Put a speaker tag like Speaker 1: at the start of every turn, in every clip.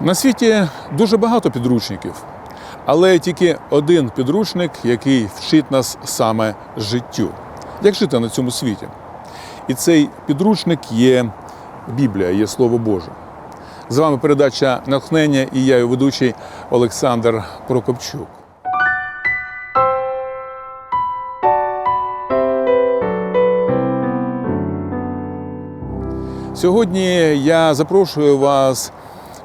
Speaker 1: На світі дуже багато підручників, але тільки один підручник, який вчить нас саме життю, як жити на цьому світі. І цей підручник є Біблія, є Слово Боже. З вами передача Натхнення і я, її ведучий Олександр Прокопчук. Сьогодні я запрошую вас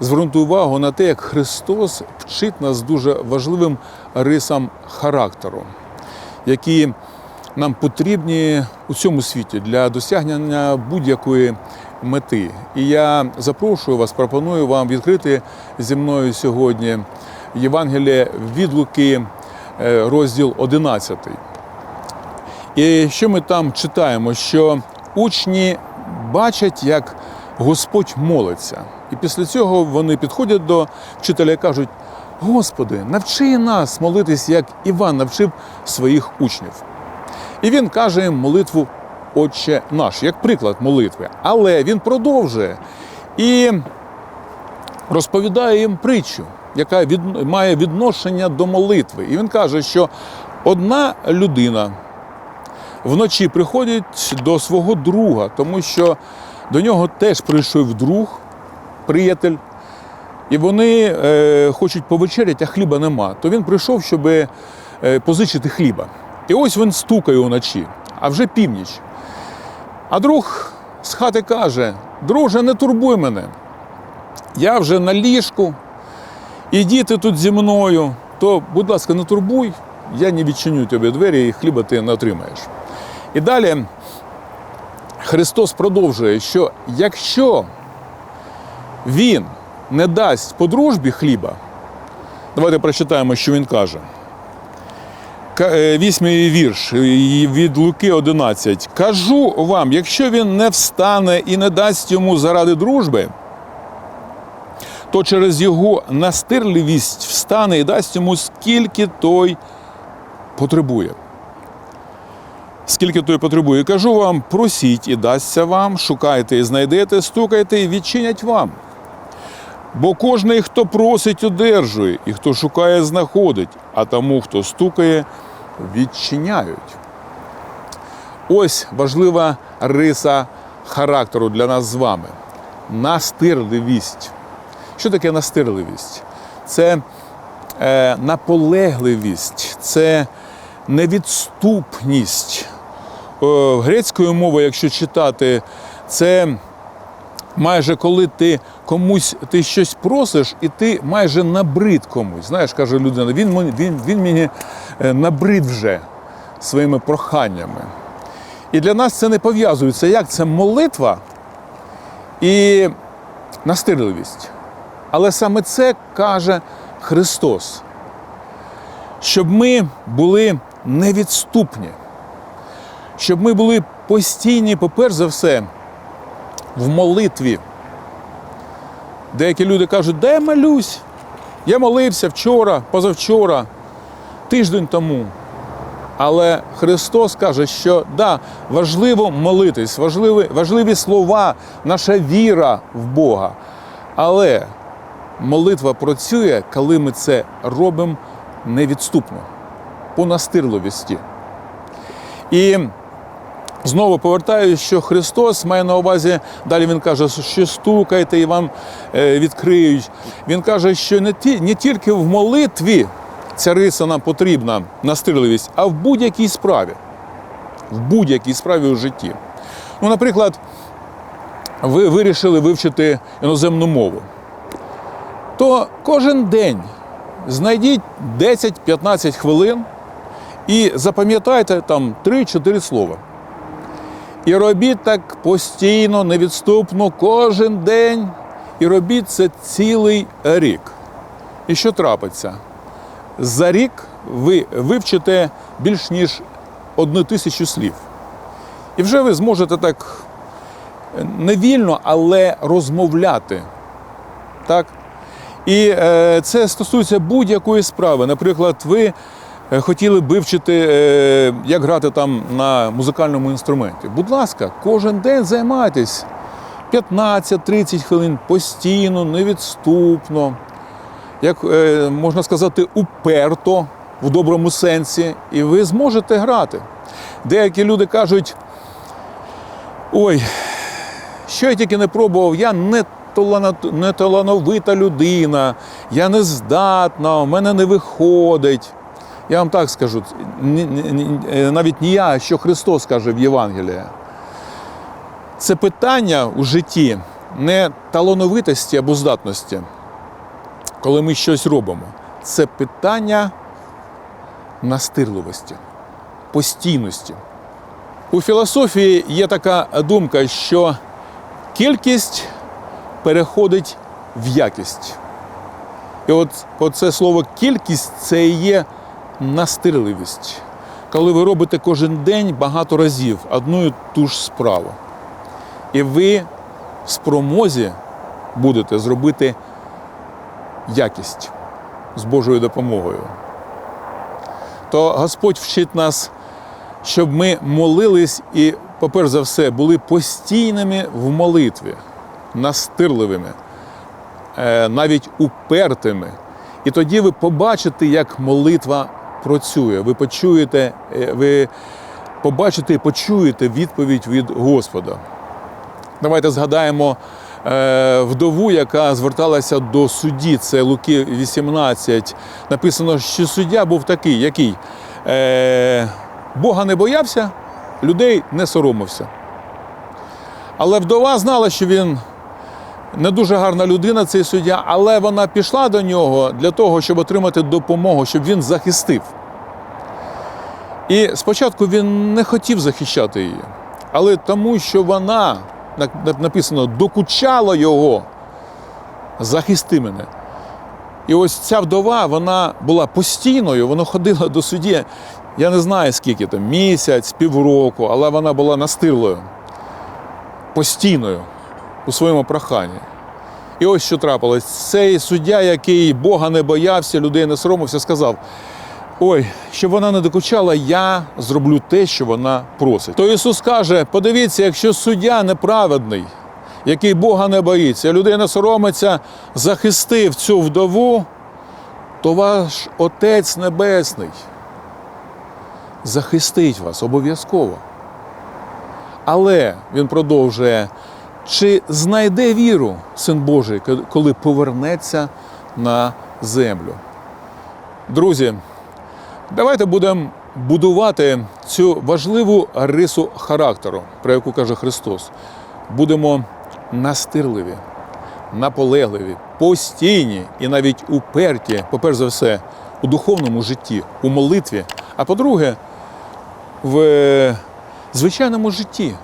Speaker 1: звернути увагу на те, як Христос вчить нас дуже важливим рисам характеру, які нам потрібні у цьому світі для досягнення будь-якої мети. І я запрошую вас, пропоную вам відкрити зі мною сьогодні Євангеліє від Луки, е, розділ 11. І що ми там читаємо? Що учні бачать, як Господь молиться. І після цього вони підходять до вчителя і кажуть: Господи, навчи нас молитись, як Іван навчив своїх учнів. І він каже їм молитву Отче наш, як приклад молитви. Але він продовжує і розповідає їм притчу, яка від, має відношення до молитви. І він каже, що одна людина вночі приходить до свого друга, тому що до нього теж прийшов друг, приятель, і вони е, хочуть повечеряти, а хліба нема. То він прийшов, щоб е, позичити хліба. І ось він стукає уночі, а вже північ. А друг з хати каже: друже, не турбуй мене. Я вже на ліжку, і діти тут зі мною, то, будь ласка, не турбуй, я не відчиню тобі двері, і хліба ти не отримаєш. І далі Христос продовжує, що якщо Він не дасть по дружбі хліба, давайте прочитаємо, що він каже. Е, Вісьмий вірш е, від Луки 11. Кажу вам, якщо він не встане і не дасть йому заради дружби, то через його настирливість встане і дасть йому скільки той потребує. Скільки той потребує, кажу вам, просіть і дасться вам, шукайте і знайдете, стукайте і відчинять вам. Бо кожний, хто просить, одержує, і хто шукає, знаходить, а тому, хто стукає, відчиняють. Ось важлива риса характеру для нас з вами. Настирливість. Що таке настирливість? Це е, наполегливість, це невідступність. Е, грецькою мовою, якщо читати, це майже коли ти комусь ти щось просиш, і ти майже набрид комусь. Знаєш, каже людина, він, він, він мені е, набрид вже своїми проханнями. І для нас це не пов'язується. Як це молитва і настирливість. Але саме це каже Христос, щоб ми були невідступні, щоб ми були постійні, поперш за все, в молитві. Деякі люди кажуть, де я молюсь? Я молився вчора, позавчора, тиждень тому. Але Христос каже, що да, важливо молитись, важливі, важливі слова, наша віра в Бога. Але молитва працює, коли ми це робимо невідступно, по настирливості. І Знову повертаюся, що Христос має на увазі, далі Він каже, що стукайте і вам е, відкриють. Він каже, що не, ті, не тільки в молитві ця риса нам потрібна, настирливість, а в будь-якій справі. В будь-якій справі у житті. Ну, наприклад, ви вирішили вивчити іноземну мову, то кожен день знайдіть 10-15 хвилин і запам'ятайте там 3-4 слова. І робіть так постійно, невідступно, кожен день. І робіть це цілий рік. І що трапиться? За рік ви вивчите більш ніж одну тисячу слів. І вже ви зможете так не вільно, але розмовляти. Так? І е, це стосується будь-якої справи. Наприклад, ви е, хотіли б вивчити, е, як грати там на музикальному інструменті. Будь ласка, кожен день займайтесь 15-30 хвилин постійно, невідступно, як е, можна сказати, уперто в доброму сенсі, і ви зможете грати. Деякі люди кажуть: ой, що я тільки не пробував, я не талант- не талановита людина, я не здатна, у мене не виходить. Я вам так скажу, е, навіть не я, а що Христос каже в Євангелії. Це питання у житті не талановитості або здатності, коли ми щось робимо. Це питання настирливості, постійності. У філософії є така думка, що кількість переходить в якість. І от оце слово кількість це і є настирливість. Коли ви робите кожен день багато разів одну і ту ж справу. І ви в спромозі будете зробити якість з Божою допомогою. То Господь вчить нас, щоб ми молились і, по-перше за все, були постійними в молитві, настирливими, е, навіть упертими. І тоді ви побачите, як молитва працює. Ви почуєте, е, ви побачите і почуєте відповідь від Господа. Давайте згадаємо е, вдову, яка зверталася до судді. Це Луки 18. Написано, що суддя був такий, який е, Бога не боявся, людей не соромився. Але вдова знала, що він не дуже гарна людина, цей суддя, але вона пішла до нього для того, щоб отримати допомогу, щоб він захистив. І спочатку він не хотів захищати її, але тому, що вона написано, докучала його, захисти мене. І ось ця вдова, вона була постійною, вона ходила до судді, я не знаю скільки там, місяць, півроку, але вона була настирлою, постійною у своєму проханні. І ось що трапилось. Цей суддя, який Бога не боявся, людей не соромився, сказав: Ой, щоб вона не докучала, я зроблю те, що вона просить. То Ісус каже: подивіться, якщо суддя неправедний, який Бога не боїться, людей не соромиться, захистив цю вдову, то ваш Отець Небесний захистить вас обов'язково. Але він продовжує, чи знайде віру Син Божий, коли повернеться на землю? Друзі, давайте будемо будувати цю важливу рису характеру, про яку каже Христос. Будемо настирливі, наполегливі, постійні і навіть уперті, по-перше за все, у духовному житті, у молитві. А по-друге, в звичайному житті,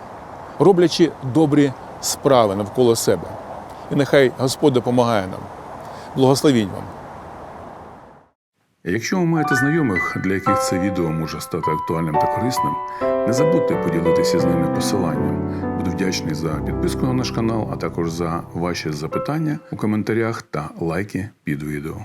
Speaker 1: роблячи добрі справи навколо себе. І нехай Господь допомагає нам. Благословінь вам.
Speaker 2: Якщо ви маєте знайомих, для яких це відео може стати актуальним та корисним, не забудьте поділитися з ними посиланням. Буду вдячний за підписку на наш канал, а також за ваші запитання у коментарях та лайки під відео.